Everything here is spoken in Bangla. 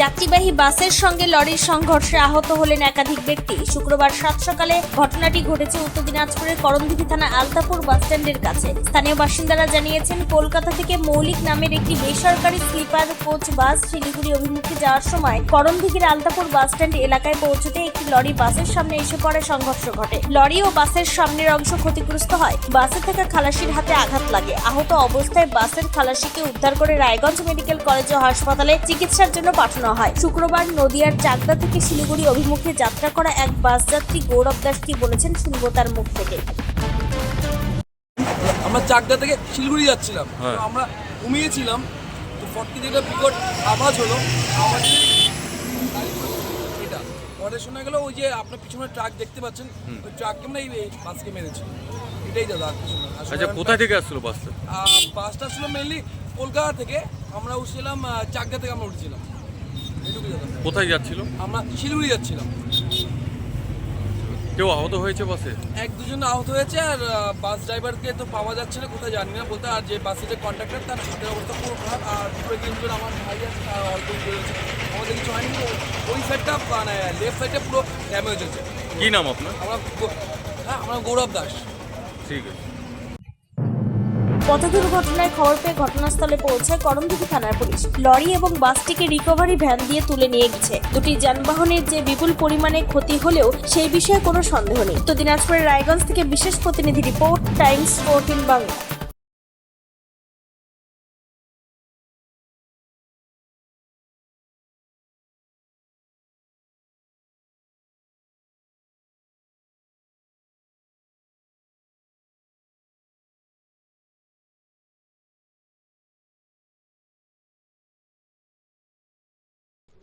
যাত্রীবাহী বাসের সঙ্গে লরির সংঘর্ষে আহত হলেন একাধিক ব্যক্তি। শুক্রবার সাত সকালে ঘটনাটি ঘটেছে উত্তর দিনাজপুরের করণদিঘি থানা আলতাপুর বাসস্ট্যান্ডের কাছে। স্থানীয় বাসিন্দারা জানিয়েছেন, কলকাতা থেকে মৌলিক নামের একটি বেসরকারি স্লিপার, কোচ বাস শিলিগুড়ি অভিমুখে যাওয়ার সময় করণদিঘির আলতাপুর বাসস্ট্যান্ড এলাকায় পৌঁছতে একটি লরি বাসের সামনে এসে পড়ে সংঘর্ষ ঘটে। লরি ও বাসের সামনের অংশ ক্ষতিগ্রস্ত হয়। বাসে থাকা খালাসির হাতে আঘাত লাগে। আহত অবস্থায় বাসের খালাসিকে উদ্ধার করে রায়গঞ্জ মেডিকেল কলেজ ও হাসপাতালে চিকিৎসার জন্য পাঠানো হয়। শুক্রবার নদিয়ার চাকদা থেকে শিলিগুড়ি অভিমুখে যাত্রা করা এক বাস যাত্রী গৌরব দাস কি বলেছেন শুনব তার মুখ থেকে। আমরা চাকদা থেকে শিলিগুড়ি যাচ্ছিলাম। হ্যাঁ। তো আমরা ঘুমিয়েছিলাম। তো ফটকি যেটা বিকট আওয়াজ হলো আওয়াজ এটা। পরে শোনা গেল ওই যে আপনার পিছনে ট্রাক দেখতে পাচ্ছেন ওই ট্রাককে আমরা এই বাসকে মেরেছি। এটাই দাদা আর কিছু না। আচ্ছা কোথা থেকে আসছিল বাসটা? আহ, বাসটা ছিল মেনলি কলকাতা থেকে। আমরা উঠছিলাম চাকদা থেকে আমরা উঠছিলাম। কোথায় যাচ্ছিল? আমরা শিলিগুড়ি যাচ্ছিলাম। কেউ আহত হয়েছে বাসে? এক দুজন আহত হয়েছে আর বাস ড্রাইভারকে তো পাওয়া যাচ্ছে না কোথায় জানি না বলতে আর যে বাসের যে কন্ডাক্টর তার হাতের অবস্থা পুরো খারাপ। আর পুরো তিনজন আমার ভাই আছে তার অল্প হয়েছে আমাদের কিছু হয়নি ওই সাইডটা মানে লেফট সাইডটা পুরো ড্যামেজ হয়েছে। কি নাম আপনার? আমরা হ্যাঁ আমরা গৌরব দাস। ঠিক আছে। পথ দুর্ঘটনায় খবর পেয়ে ঘটনাস্থলে পৌঁছায় করমদিঘি থানার পুলিশ লরি এবং বাসটিকে রিকভারি ভ্যান দিয়ে তুলে নিয়ে গেছে। দুটি যানবাহনের যে বিপুল পরিমাণে ক্ষতি হলেও সেই বিষয়ে কোনো সন্দেহ নেই। তো দিনাজপুরের রায়গঞ্জ থেকে বিশেষ প্রতিনিধি রিপোর্ট, টাইমস ফোরটিন বাংলা।